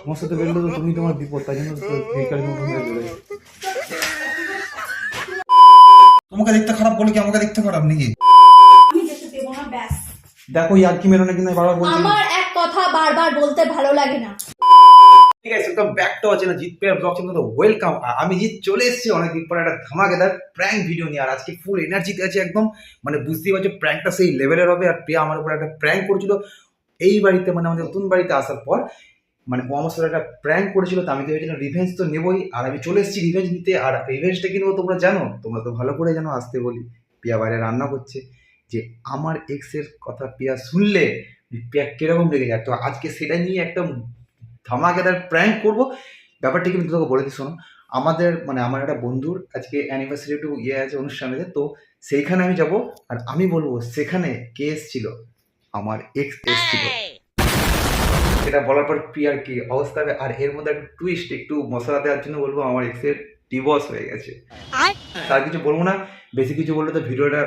তোমার সাথে বেরোলে তো তুমি তোমার বিপদ তাই জন্য তো। তোমাকে দেখতে খারাপ বলে কি আমাকে দেখতে খারাপ নাকি? আমি যেতে দেবো না ব্যাস। দেখো ইয়ার কি মেরো না কিন্তু বারবার বলছি। আমার এক কথা বারবার বলতে ভালো লাগে না। ঠিক আছে ওয়েলকাম ব্যাক টু আছে না জিৎ পেয়ার ব্লগ চ্যানেল ওয়েলকাম আমি জিৎ চলে এসেছি অনেকদিন পরে একটা ধামাকেদার প্র্যাঙ্ক ভিডিও নিয়ে আর আজকে ফুল এনার্জিতে আছে একদম। মানে বুঝতেই পারছ প্র্যাঙ্কটা সেই লেভেলের হবে আর প্রিয়া আমার উপর একটা প্র্যাঙ্ক করেছিল। এই বাড়িতে মানে আমাদের নতুন বাড়িতে আসার পর মানে ও একটা প্র্যাঙ্ক করেছিল, তো আমি তো ভেবেছিলাম রিভেঞ্জ তো নেবই, আর আমি চলে এসেছি রিভেঞ্জ নিতে, আর রিভেঞ্জটা কিনবো তোমরা জানো? তোমরা তো ভালো করে জানো, আসতে বলি। পিয়া বাইরে রান্না করছে, যে আমার এক্সের কথা পিয়া শুনলে পিয়া কীরকম লেগে যায়? তো আজকে সেটা নিয়ে একটা ধামাকেদার প্র্যাঙ্ক করব। ব্যাপারটা কিন্তু তোকে বলে দিস শোনো। আমাদের মানে আমার একটা বন্ধুর আজকে অ্যানিভার্সারি একটু ইয়ে আছে, অনুষ্ঠানে তো সেইখানে আমি যাব, আর আমি বলব, সেখানে কে এসেছিল? আমার এক্স এসেছিল। এটা বলার পর প্রিয়ার কি অবস্থা হবে? আর এর মধ্যে একটা টুইস্ট একটু মশলা দেওয়ার জন্য বলব আমার এক্স এক্সের ডিভোর্স হয়ে গেছে। তার কিছু বলব না বেশি কিছু বললে তো ভিডিওটা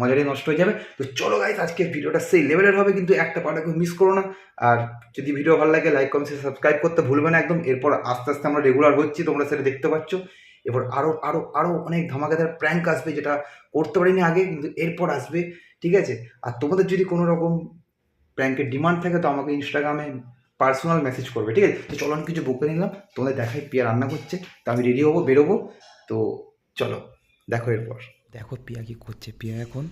মজাটাই নষ্ট হয়ে যাবে। তো চলো গাইজ আজকের ভিডিওটা সেই লেভেলের হবে কিন্তু একটা পার্টকে মিস করো না। আর যদি ভিডিও ভালো লাগে লাইক কমেন্ট সাবস্ক্রাইব করতে ভুলবে না একদম। এরপর আস্তে আস্তে আমরা রেগুলার হচ্ছি তোমরা সেটা দেখতে পাচ্ছ। এরপর আরও আরও আরও অনেক ধামাকাদার প্র্যাঙ্ক আসবে যেটা করতে পারিনি আগে কিন্তু এরপর আসবে ঠিক আছে? আর তোমাদের যদি কোনো রকম প্র্যাঙ্কের ডিমান্ড থাকে, তো আমাকে ইনস্টাগ্রামে পার্সোনাল মেসেজ করবে, ঠিক আছে? তো চলো আমি কিছু বুকে নিলাম, তোমাদের দেখাই পিয়া রান্না করছে, তো আমি রেডি হব, বেরোবো, তো চলো, দেখো এরপর। দেখো পিয়া কি করছে, পিয়া এখন?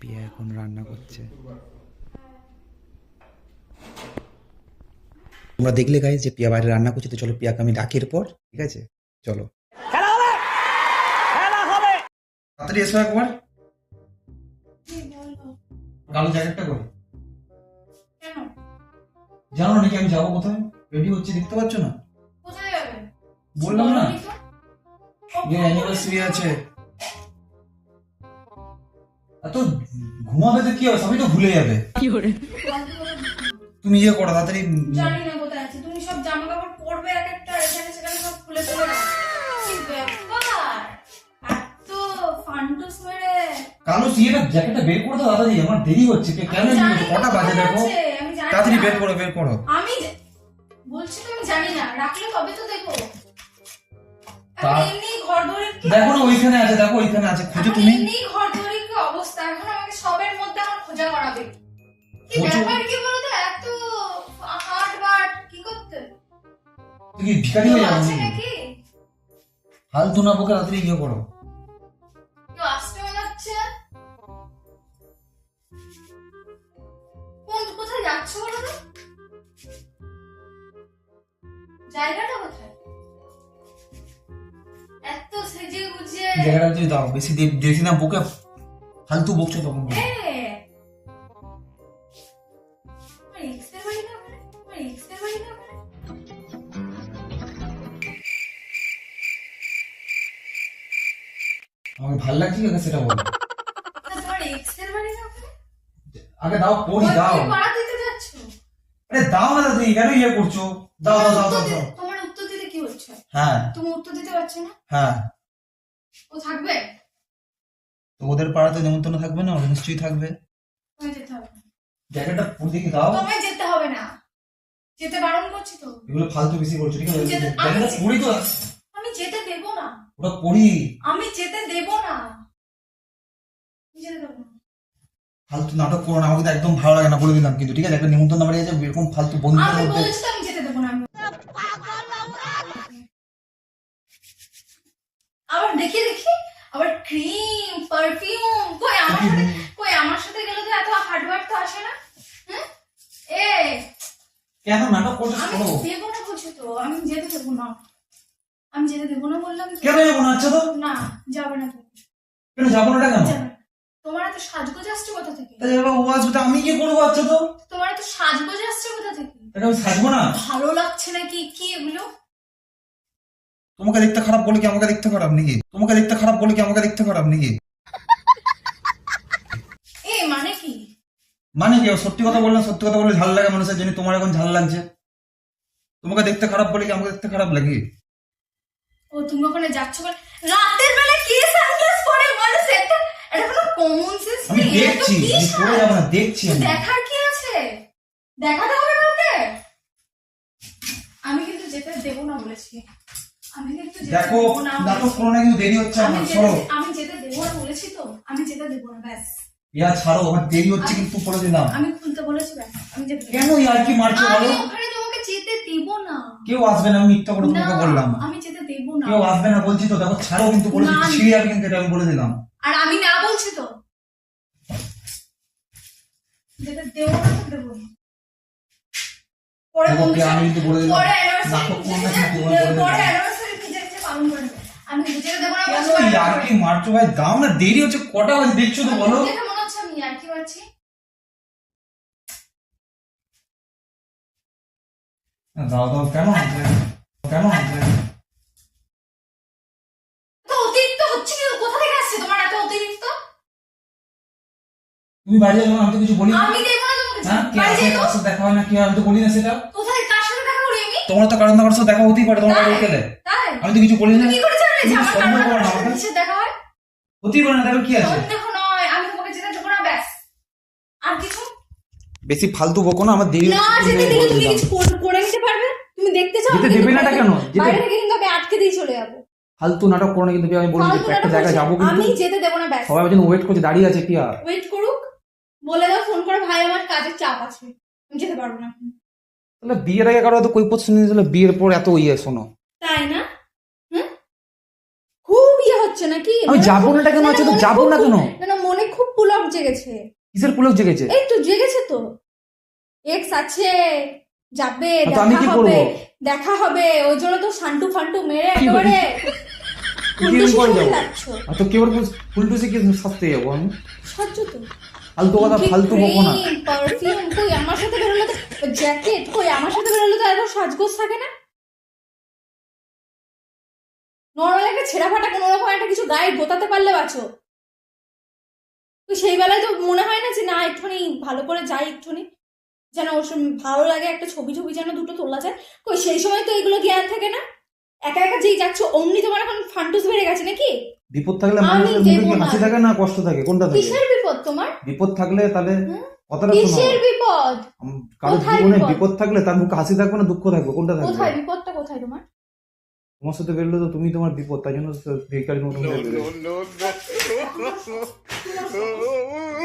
পিয়া এখন রান্না করছে। তোমরা দেখলে গাইজ যে পিয়া বাইরে রান্না করছে, তো চলো পিয়াকে আমি ডাকি এরপর, ঠিক আছে? চলো। তাড়াতাড়ি এসো একবার। কালো জ্যাকেটটা করে জানো নাকি আমি যাব কোথায়? রেডি হচ্ছে দেখতে পাচ্ছ না? বললাম না। অ্যানিভার্সারি আছে। এত ঘুমাবে তো কি হবে? সবই তো ভুলে যাবে। ফালতু কথা তুমি ইয়ে করো তাড়াতাড়ি জানি না কোথায় আছে। তুমি সব জামা কাপড় পরবে এক একটা এখানে সেখানে সব খুলে ফেলে কালো সিয়েটা জ্যাকেটটা বের করে দাও তাড়াতাড়ি আমার দেরি হচ্ছে। কে কেন আমি কটা বাজে দেখো? তাড়াতাড়ি বের করো বের করো। আমি বলছি তো আমি জানি না রাখলে তবে তো দেখো। তা- এমনি ঘর ধরে দেখো না ওইখানে আছে দেখো ওইখানে আছে। খুঁজো তুমি। এমনি ঘর ধরে কি অবস্থা? এখন আমাকে সবের মধ্যে আমার খোঁজা করাবে। কি ব্যাপার কি বলতো? এত হাট বাট কি করতে? তুমি ভিখারি হয়ে যাবে নাকি? নাকি? ফালতু না বকে তাড়াতাড়ি ইয়ে করো। জায়গাটা কোথায়? এত সেজে গুজে। জায়গাটা যদি দাও বেশি বেশি না বকে ফালতু বকছো তখন। আমার না না ভালো লাগছে আগে সেটা বলো? না, না? আগে দাও পড়ি দাও? আরে দাও না দাদি কেন ইয়ে করছ? দাও দাও দাও দাও দাও। তোমার উত্তর দিতে কি হচ্ছে? হ্যাঁ। তুমি উত্তর দিতে পারছ না? হ্যাঁ। ও থাকবে? তো ওদের পাড়াতে নেমন্তন্ন থাকবে না? ওরা নিশ্চয়ই থাকবে। না। পুরো দিকে দাও। তোমায় যেতে হবে না। যেতে বারণ করছি তো। এগুলো ফালতু বেশি করছ ঠিক আছে? তো আমি যেতে দেবো না। ওটা পরি আমি যেতে দেবো না। না। ফালতু নাটক করো না আমাকে তো একদম ভালো লাগে না বলে দিলাম কিন্তু ঠিক আছে? একটা নিমন্ত্রণ বাড়ি আছে এরকম ফালতু বন্ধু আমি মধ্যে দেখি দেখি। আবার ক্রিম পারফিউম কই আমার সাথে কই আমার সাথে গেলে তো এত হার্ডওয়ার্ক তো আসে না? এ। কেন নাটক আমি দেবো না বলছি তো? আমি যেতে দেবো না। আমি যেতে দেবো না বললাম কেন যাব না? আচ্ছা তো। না যাবে না কেন যাব না কেন? তোমার এত সাজগোজ আসছে কোথা থেকে? এবার ও আসবে তো আমি কি করব আচ্ছা তো। তোমার এত সাজগোজ আসছে কোথা থেকে? তাহলে আমি সাজবো না। ভালো লাগছে নাকি? কি এগুলো? তোমাকে দেখতে খারাপ বলে কি আমাকে দেখতে খারাপ নাকি? তোমাকে দেখতে খারাপ বলে কি আমাকে দেখতে খারাপ নাকি? মানে কি? মানে কি? সত্যি কথা বললাম সত্যি কথা বললে ঝাল লাগে মানুষের জন্য তোমার এখন ঝাল লাগছে। তোমাকে দেখতে খারাপ বলে কি আমাকে দেখতে খারাপ লাগে? ও তুমি ওখানে যাচ্ছ বলে রাতের বেলা কে সানগ্লাস পরে? মানুষ একটা এটা কোনো কমন সেন্স আমি এটা দেখছি আমি পড়ে যাব না দেখছি আমি। দেখার কি আছে? দেখাতে হবে না ওকে আমি কিন্তু যেতে দেবো না বলেছি। দেখো নাটক করো না কিন্তু দেরি হচ্ছে আমি আমার সরো আমি যেতে দেবো না বলেছি তো আমি যেতে দেবো না ব্যাস। ইয়া ছাড়ো আমার দেরি হচ্ছে কিন্তু করে দিলাম। আমি খুলতে বলেছি ব্যাস আমি যেতে কেন ইয়ার কি মারছো বলো? ওখানে তোমাকে যেতে দেবো না। কেউ আসবে না আমি মিথ্যা করে তোমাকে বললাম। আমি যেতে দেবো না। কেউ আসবে না বলছি তো দেখো ছাড়ো কিন্তু বলেছি না। ছিঁড়ে কিন্তু এটা আমি বলে দিলাম। আর আমি না বলছি তো। যেতে দেবো না তো দেবো পরে দেখো, কে আমি কিন্তু বলে দিলাম নাটক করো না কিন্তু বলে দিলাম। আমি নিজে দেবো না কেন বলছি, পরে ইয়ার কি মারছো ভাই? দাও না দেরি হচ্ছে। কটা বাজে দেখছ তো বলো? দেখে মনে হচ্ছে আমি আর কি দাও দাও কেন কেন তো অতিরিক্ত হচ্ছে কি কোথা থেকে আসছে তোমার এত অতিরিক্ত? তুমি বাড়ি যাবে আমি তো কিছু বলি না আমি দেবো না তোমাকে। হ্যাঁ বাড়ি দেখা হয় না কি হয়, আমি তো বলি না সেটা। কোথায়? কার সাথে দেখা করি আমি? তোমার তো কারণ না কারোর দেখা হতেই পারে তোমার বাড়ি গেলে। আমি তো কিছু বলি না। কি করে জানলে যে আমার সন্দেহ কার করো না সাথে দেখা হয়? পারে না দেখো কি আছে। সন্দেহ নয় আমি তোমাকে যেতে দেবো না ব্যাস। আর কিছু? বেশি ফালতু বকো না আমার দেরি না যেতে তুমি কিছু করে নিতে পারবে? তুমি দেখতে চাও যেতে দেবে না কেন? যেতে- বাইরে থেকে কিন্তু আমি আটকে দিয়ে চলে যাব। ফালতু নাটক করো না কিন্তু আমি বলি একটা জায়গায় যাব কিন্তু। আমি যেতে দেবো না ব্যাস। সবাই যেন ওয়েট করছে দাঁড়িয়ে আছে কি আর? ওয়েট করুক। বলে দাও ফোন করে ভাই আমার কাজের চাপ আছে। আমি যেতে পারব না। তাহলে বিয়ের আগে কারও এত কৈপত শুনে দিলে বিয়ের পর এত ইয়ে শোনো। তাই না? হচ্ছে নাকি? আমি যাব না কেন? আছে তো যাব না কেন? না না মনে খুব পুলক জেগেছে। কিসের পুলক জেগেছে? এই তো জেগেছে তো। এক্স আছে যাবে দেখা হবে দেখা হবে। ওই জন্য তো শান্টু ফান্টু মেরে একেবারে কি আমি করে যাব? যাচ্ছ আর তো কেউ ফুলটুসে কি শাস্তে যাব আমি? সহ্য তো। ফালতু কথা ফালতু বকো না। পারফিউম কই আমার সাথে বেরোলে তো জ্যাকেট কই আমার সাথে বেরোলে তো এত সাজগোজ থাকে না? নর্মাল একটা ছেঁড়া ফাটা কোনো রকম একটা কিছু গায়ে গোতাতে পারলে বাঁচো। তো সেই বেলায় তো মনে হয় না যে না একটুখানি ভালো করে যাই একটুখানি যেন ওর ভালো লাগে একটা ছবি ছবি যেন দুটো তোলা যায়। কই সেই সময় তো এগুলো জ্ঞান থাকে না? একা একা যেই যাচ্ছ অমনি তোমার এখন ফান্টুস বেড়ে গেছে নাকি? বিপদ থাকলে মানুষের মুখে কি না। হাসি থাকে না কষ্ট থাকে? কোনটা থাকে? কিসের বিপদ তোমার? বিপদ থাকলে তাহলে কথাটা শোনো। কিসের বিপদ? কোথায় জীবনে বিপদ? বিপদ থাকলে তার মুখে হাসি থাকবে না দুঃখ থাকবে? কোনটা থাকবে? কোথায়? বিপদটা কোথায় তোমার? তোমার সাথে বেরোলে তো তুমি তোমার বিপদ তাই জন্য।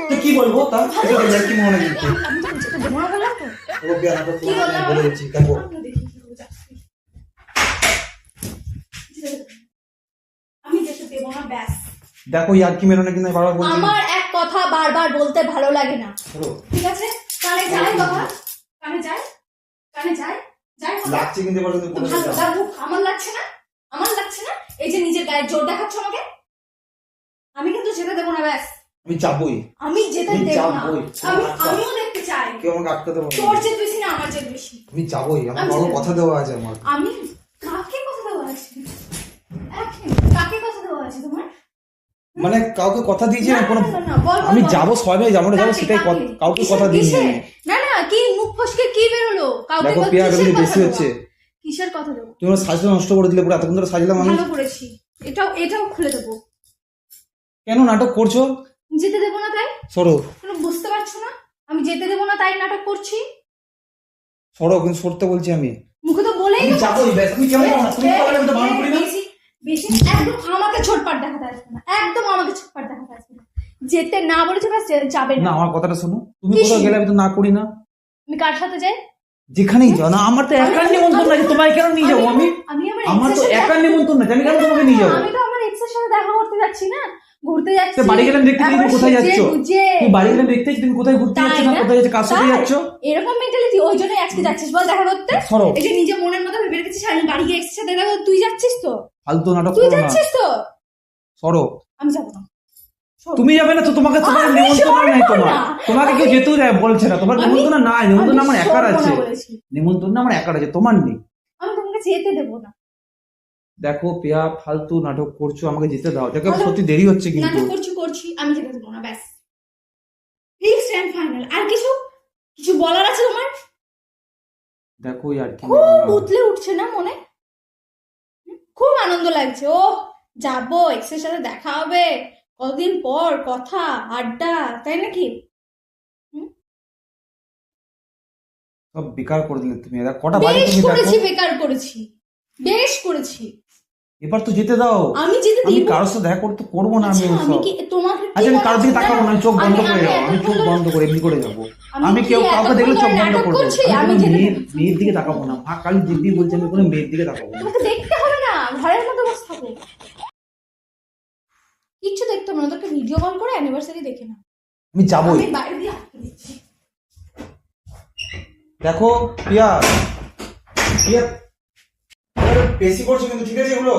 তো কি বলব তা? ইয়ার্কি মনে কি বললাম? বলে দিচ্ছি দেখো। আমি দেখি কি মেরো না কিন্তু বারবার বলছি। আমার এক কথা বারবার বলতে ভালো লাগে না। ঠিক আছে? কানে যায় বাবা। কানে যায় কানে যায় বাবা? লাগছে কিন্তু এবার। আমার লাগছে না আমার লাগছে না। এই যে নিজের গায়ে জোর দেখাচ্ছ আমাকে আমি কিন্তু যেতে দেবো না ব্যাস। আমি যাবই। আমি যেতে দেবো না। আমি। আমিও দেখতে চাই। কেউ আমাকে আটকাতে পারবে তোর যে বেশি না আমার যে বেশি আমি যাবই। আমার বড় কথা দেওয়া আছে আমার। আমি কাকে কথা দেওয়া আছে এক মিনিট, কাকে কথা দেওয়া আছে তোমার মানে কাউকে কথা দিয়েছি না কোনো আমি যাব সবাই মিলে যাব না যাব সেটাই কাউকে কথা দিইনি না না কি মুখ ফসকে কি বেরোলো? কাউকে দেখো বল- পেয়া কিসের কথা বেশি হচ্ছে। কিসের কথা দেবো? তুমি সাজটা নষ্ট করে দিলে পুরো এতক্ষণ ধরে সাজলাম আমি। ভালো করেছি। এটাও এটাও খুলে দেবো। কেন নাটক করছ? যেতে দেবো না তাই? সরো। কোনো বুঝতে পারছ না? আমি যেতে দেবো না তাই নাটক করছি? সরো কিন্তু সরতে বলছি আমি। মুখে তো বলেই। যাবোই ব্যাস তুমি কেমন তুমি তো বারণ করি না? বেশি একদম আমাকে ছোটপাট দেখাতে আসবে না একদম আমাকে ছোটপাট দেখাতে আসবে না। যেতে না বলেছ ব্যাস যাবে না। না আমার কথাটা শোনো। তুমি কি কোথাও গেলে আমি তো না করি না। আমি কার সাথে যাই? যেখানেই যাও না আমার তো একার নিমন্ত্রণ আছে তোমায় কেন নিয়ে যাব? আমি আমি আমার আমার তো সাথে- একার নিমন্ত্রণ আছে আমি কেন তোমাকে নিয়ে যাব? আমি তো আমার এক্সের সাথে দেখা করতে যাচ্ছি না। ঘুরতে যাচ্ছি। বাড়ি গেলে আমি দেখতে তুমি কোথায় যাচ্ছ? তুমি বাড়ি গেলে আমি দেখতে তুমি কোথায় ঘুরতে যাচ্ছ না? কোথায় যাচ্ছ কার সাথে যাচ্ছ? এরকম মেন্টালিটি ওই জন্যই আজকে যাচ্ছিস। বল দেখা করতে। এই যে নিজে মনের মতো ভেবে রেখেছিস আমি বাড়ি গিয়ে দেখা তুই যাচ্ছিস তো? ফালতু নাটক তুই যাচ্ছিস তো? সরো। আমি যাব না। তুমি যাবে না তো তোমাকে তোমার নিমন্ত্রণ নাই তোমার। তোমাকে কেউ যেতেও যায় বলছে না। তোমার নিমন্ত্রণ নাই নিমন্ত্রণ আমি আমার একার আছে। না নিমন্ত্রণ আমার একার আছে তোমার নেই। আমি তোমাকে যেতে দেবো না। দেখো পেয়া ফালতু নাটক করছ আমাকে যেতে দাও। দেখো সত্যি দেরি হচ্ছে কিন্তু। নাটক করছি করছি আমি যেতে দেবো না ব্যাস। ফিক্সড অ্যান্ড ফাইনাল আর কিছু? কিছু বলার আছে তোমার? দেখো আর কি খুব উতলে উঠছে না মনে? খুব আনন্দ লাগছে। ও যাব এক্সের সাথে দেখা হবে। কতদিন পর কথা আড্ডা তাই নাকি? সব বেকার করে দিলে তুমি। এরা কটা বেশ করেছি বেকার করেছি। বেশ করেছি। এবার তো যেতে দাও। আমি যেতে আমি দিব। কারোর সাথে দেখা করতে করব না আমি আচ্ছা, আমি কি তোমাকে আচ্ছা আমি কারোর দিকে তাকাবো না চোখ বন্ধ করে আমি যাব। আমি চোখ বন্ধ করে এমনি করে যাব। আমি আমি কেউ কাউকে দেখলে চোখ বন্ধ করব আমি আমি মেয়ের। মেয়ের দিকে তাকাবো না। মা কালী দিব্যি বলছে আমি কোনো মেয়ের দিকে তাকাবো না। তোমাকে দেখতে হবে না। ঘরের মধ্যে বসে থাকো। কিচ্ছু দেখতে হবে না। তোকে ভিডিও কল করে অ্যানিভার্সারি দেখে না আমি যাবোই। আমি বাইরে দিয়ে দেখো প্রিয়া। প্রিয়া আরে, বেশি করছ কিন্তু ঠিক আছে এগুলো?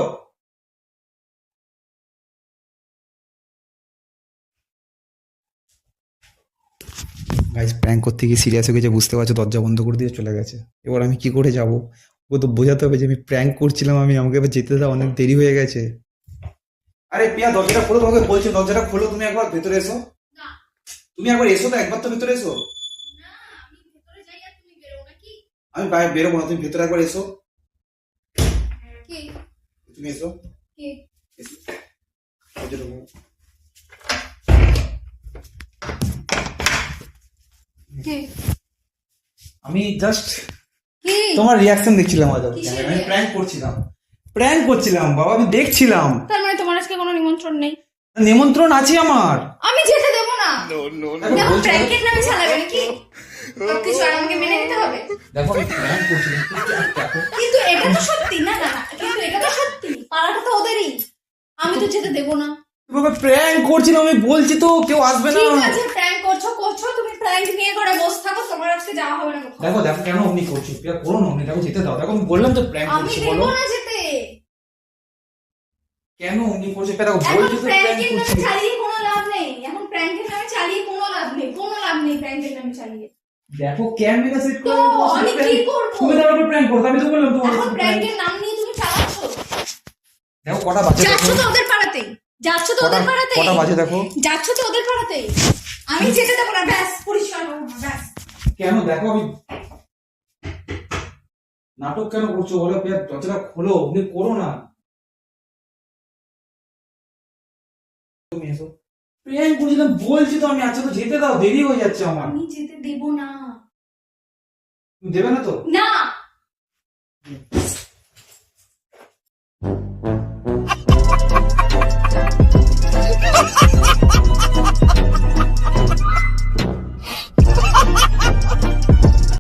গাইস প্র্যাঙ্ক করতে গিয়ে সিরিয়াস হয়ে গেছে বুঝতে পারছ দরজা বন্ধ করে দিয়ে চলে গেছে। এবার আমি কি করে যাব? ও তো বোঝাতে হবে যে আমি প্র্যাঙ্ক করছিলাম আমি আমাকে এবার যেতে দাও অনেক দেরি হয়ে গেছে। আরে প্রিয়া দরজাটা খোলো তোমাকে বলছি দরজাটা খোলো তুমি একবার ভেতরে এসো। না। তুমি একবার এসো তো একবার তো ভেতরে এসো। না আমি ভেতরে যাই আর তুমি বেরো নাকি? আমি বাইরে বেরোবো না তুমি ভেতরে একবার এসো। কি? তুমি এসো। কি? আমি জাস্ট তোমার রিয়াকশন দেখছিলাম আজ আমি প্র্যাঙ্ক করছিলাম। প্র্যাঙ্ক করছিলাম বাবা আমি দেখছিলাম। তার মানে তোমার আজকে কোনো নিমন্ত্রণ নেই? নিমন্ত্রণ আছে আমার। আমি যেতে দেবো না। দেখো, দেখো বলছি- প্র্যাঙ্কের নামে চালাবে নাকি আর আমাকে মেনে নিতে হবে। দেখো আমি প্র্যাঙ্ক করছিলাম। দেখো কিন্তু এটা তো সত্যি। না না না কিন্তু এটা তো সত্যি পাড়াটা তো ওদেরই আমি তো যেতে দেবো না। বাবা প্র্যাঙ্ক করছিলাম আমি বলছি তো কেউ আসবে না। ঠিক আছে প্র্যাঙ্ক করছ করছ তুমি প্র্যাঙ্ক নিয়ে করে বসে থাকো তোমার আজকে যাওয়া হবে না দেখো দেখো কেন অমনি করছ? প্রিয়া করো না অমনি দেখো যেতে দাও। দেখো আমি বললাম তো প্র্যাঙ্ক আমি করছি দেবো বলো। না যেতে। কেন অমনি করছ? প্রিয়া দেখো বলছি তো প্র্যাঙ্ক করছি। চালিয়ে কোনো লাভ নেই। এখন প্র্যাঙ্কের নামে চালিয়ে কোনো লাভ নেই কোনো লাভ নেই প্র্যাঙ্কের নামে চালিয়ে। দেখো ক্যামেরা সেট করে আমি কি করব? তুমি প্র্যাঙ্ক আমি তো বললাম তোমার প্র্যাঙ্কের নাম নিয়ে দেখো কটা বাজে যাচ্ছ তো ওদের পাড়াতেই। যাচ্ছ তো ওদের পাড়াতেই। কটা বাজে দেখো? যাচ্ছ তো ওদের পাড়াতেই। আমি যেতে দেবো না ব্যাস পরিষ্কার করব ব্যাস। কেন দেখো আমি নাটক কেন করছ বলো? দরজাটা খোলো অমনি করো না। তুমি এসো। প্র্যাঙ্ক করছিলাম বলছি তো আমি আচ্ছা তো যেতে দাও দেরি হয়ে যাচ্ছে আমার। আমি যেতে দেবো না। তুমি দেবে না তো? না।